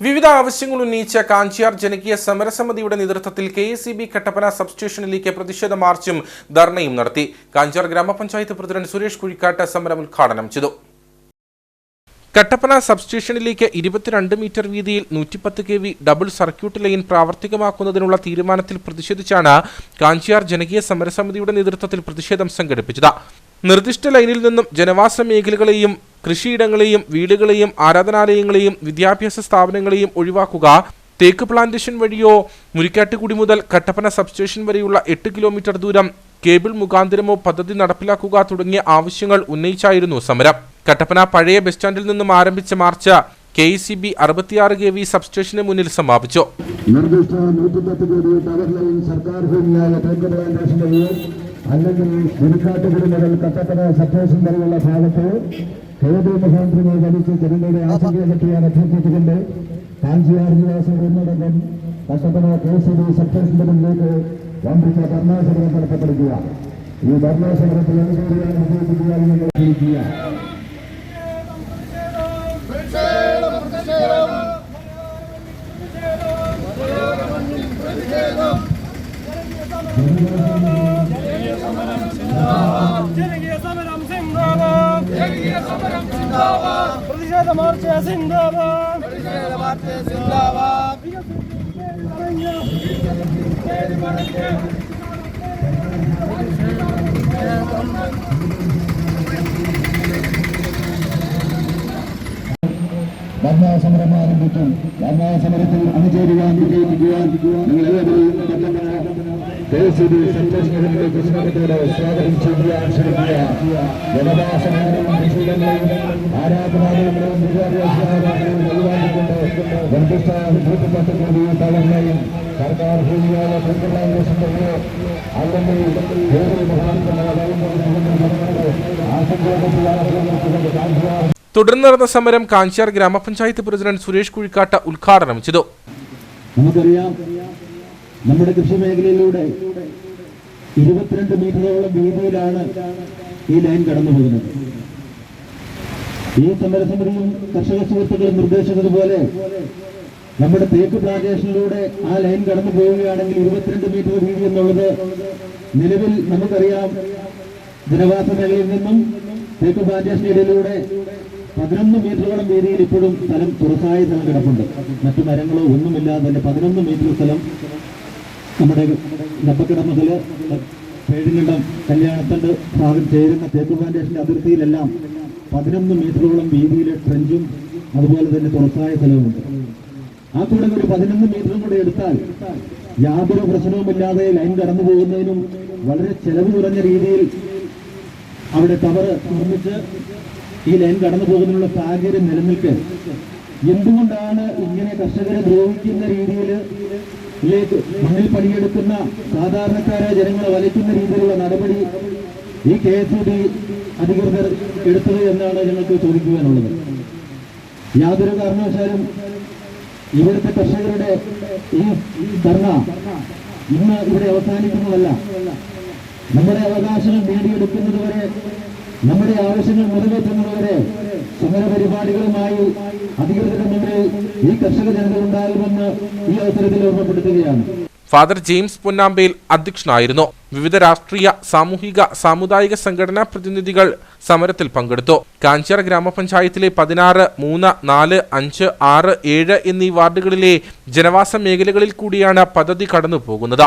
വിവിധ ആവശ്യങ്ങൾ ഉന്നയിച്ച കാഞ്ചിയാർ ജനകീയ സമരസമിതിയുടെ നേതൃത്വത്തിൽ കെ എസ് ബി കട്ടപ്പന സബ്സ്റ്റേഷനിലേക്ക് പ്രതിഷേധ മാർച്ചും ധർണയും നടത്തി. കാഞ്ചിയാർ ഗ്രാമപഞ്ചായത്ത് പ്രസിഡന്റ് സുരേഷ് കുഴിക്കാട്ട് സമരം ഉദ്ഘാടനം ചെയ്തു. കട്ടപ്പന സബ്സ്റ്റേഷനിലേക്ക് ഇരുപത്തിരണ്ട് മീറ്റർ വീതിയിൽ നൂറ്റിപ്പത്ത് K V double circuit line പ്രാവർത്തികമാക്കുന്നതിനുള്ള തീരുമാനത്തിൽ പ്രതിഷേധിച്ചാണ് കാഞ്ചിയാർ ജനകീയ സമരസമിതിയുടെ നേതൃത്വത്തിൽ പ്രതിഷേധം സംഘടിപ്പിച്ചത്. നിർദ്ദിഷ്ട ലൈനിൽ നിന്നും ജനവാസ മേഖലകളെയും കൃഷിയിടങ്ങളെയും വീടുകളെയും ആരാധനാലയങ്ങളെയും വിദ്യാഭ്യാസ സ്ഥാപനങ്ങളെയും ഒഴിവാക്കുക. തേക്ക് പ്ലാന്റേഷൻ വഴിയോ മുരിക്കാട്ടുകുടി മുതൽ കട്ടപ്പന സബ്സ്റ്റേഷൻ വരെയുള്ള എട്ട് കിലോമീറ്റർ ദൂരം കേബിൾ മുഖാന്തരമോ പദ്ധതി നടപ്പിലാക്കുക തുടങ്ങിയ ആവശ്യങ്ങൾ ഉന്നയിച്ചായിരുന്നു സമരം. കട്ടപ്പന പഴയ ബസ് സ്റ്റാൻഡിൽ നിന്നും ആരംഭിച്ച march K E C B അറുപത്തിയാറ് കെ വി സബ്സ്റ്റേഷന് മുന്നിൽ സമാപിച്ചു. നിർദ്ദിഷ്ട നൂറ്റിപ്പത്ത് കോടി സർക്കാർ പ്ലാന്റേഷൻ അല്ലെങ്കിൽ മുരിക്കാട്ടുകുടി മുതൽ കട്ടപ്പന സബ്സ്റ്റേഷൻ വരെയുള്ള ഭാഗത്ത് കേന്ദ്ര മുഖ്യമന്ത്രിയെ വലിച്ച് ജനങ്ങളുടെ ആശങ്കയെ പറ്റിയാണ് അഭ്യർത്ഥിച്ചുകൊണ്ട് കാഞ്ചിയാർ നിവാസം ഒന്നടങ്കം കട്ടപ്പന കെ സി ബി സബ്സ്റ്റേഷന്റെ മുന്നിലേക്ക് വമ്പിച്ച ധർണാസമരം നടത്തപ്പെടുക ഈ ധർണാസമരത്തിൽ അനുകൂലിയാണ് വിജയിപ്പിക്കുകയാണ് ഞങ്ങൾ അറിയിക്കുക ജനകീയ സമരം സിന്ദാബാദ് ജനകീയ സമരം സിന്ദാബാദ് പ്രതിഷേധ മാർച്ച് സിന്ദാബാദ് പ്രതിഷേധ മാർച്ച് സിന്ദാബാദ് ധർണാസമരം ആരംഭിക്കും ധർണാസമരത്തിൽ അണിചേരുവാൻ വിജയിപ്പിക്കുവാൻ നിങ്ങൾ ഏവരെയും സ്നേഹത്തോടെ സ്വാഗതം തുടർന്ന് നടന്ന സമരം കാഞ്ചിയാർ ഗ്രാമപഞ്ചായത്ത് പ്രസിഡന്റ് സുരേഷ് കുഴിക്കാട്ട ഉദ്ഘാടനം ചെയ്തു. നമ്മുടെ കൃഷി മേഖലയിലൂടെ ഇരുപത്തിരണ്ട് മീറ്ററോളം വീതിയിലാണ് ഈ ലൈൻ കടന്നു പോകുന്നത്. ഈ സമരസമിതിയും കർഷക സുഹൃത്തുക്കളും നിർദ്ദേശിച്ചതുപോലെ നമ്മുടെ തേക്ക് പ്ലാന്റേഷനിലൂടെ ആ ലൈൻ കടന്നു പോവുകയാണെങ്കിൽ ഇരുപത്തിരണ്ട് മീറ്റർ വീതി എന്നുള്ളത് നിലവിൽ നമുക്കറിയാം. ജനവാസ മേഖലയിൽ നിന്നും തേക്ക് പ്ലാന്റേഷൻ ഇടയിലൂടെ പതിനൊന്ന് മീറ്ററോളം വീതിയിൽ ഇപ്പോഴും സ്ഥലം തുറസായ സ്ഥലം കിടപ്പുണ്ട്. മറ്റു മരങ്ങളോ ഒന്നുമില്ലാതെ തന്നെ പതിനൊന്ന് മീറ്റർ സ്ഥലം നമ്മുടെ നപ്പക്കിട മുതൽ പേഴുകണ്ടം ഭാഗം ചേരുന്ന തേക്ക് പ്ലാന്റേഷന്റെ അതിർത്തിയിലെല്ലാം പതിനൊന്ന് മീറ്ററോളം വീതിയിലെ ട്രെഞ്ചും അതുപോലെ തന്നെ തുറസായ സ്ഥലവുമുണ്ട്. ആ കൂടെ ഒരു പതിനൊന്ന് മീറ്ററും കൂടെ എടുത്താൽ യാതൊരു പ്രശ്നവുമില്ലാതെ ലൈൻ കടന്നു പോകുന്നതിനും വളരെ ചെലവ് കുറഞ്ഞ രീതിയിൽ അവിടെ ടവർ നിർമ്മിച്ച് ഈ ലൈൻ കടന്നു പോകുന്നതിനുള്ള സാഹചര്യം നിലനിൽക്കെ എന്തുകൊണ്ടാണ് ഇങ്ങനെ കർഷകരെ ദ്രോഹിക്കുന്ന രീതിയിൽ ഇതിലേക്ക് മണ്ണിൽ പണിയെടുക്കുന്ന സാധാരണക്കാരായ ജനങ്ങളെ വലയ്ക്കുന്ന രീതിയിലുള്ള നടപടി ഈ കെ എസ് ബി അധികൃതർ എടുത്തത് എന്നാണ് ഞങ്ങൾക്ക് ചോദിക്കുവാനുള്ളത്. യാതൊരു കാരണവശാലും ഇവിടുത്തെ കർഷകരുടെ ഈ ധർണ ഇന്ന് ഇവിടെ അവസാനിക്കുന്നതല്ല. നമ്മുടെ അവകാശങ്ങൾ നേടിയെടുക്കുന്നതുവരെ നമ്മുടെ ആവശ്യങ്ങൾ നിറവേറ്റുന്നതുവരെ സമരപരിപാടികളുമായി അധികൃതരുടെ ഈ കർഷക ഈ ഫാദർ ജെയിംസ് പൊന്നാമ്പയിൽ അധ്യക്ഷനായിരുന്നു. വിവിധ രാഷ്ട്രീയ സാമൂഹിക സാമുദായിക സംഘടനാ പ്രതിനിധികൾ സമരത്തിൽ പങ്കെടുത്തു. കാഞ്ചിയാർ ഗ്രാമപഞ്ചായത്തിലെ പതിനാറ് മൂന്ന് നാല് അഞ്ച് ആറ് ഏഴ് എന്നീ വാർഡുകളിലെ ജനവാസ മേഖലകളിൽ കൂടിയാണ് പദ്ധതി കടന്നു പോകുന്നത്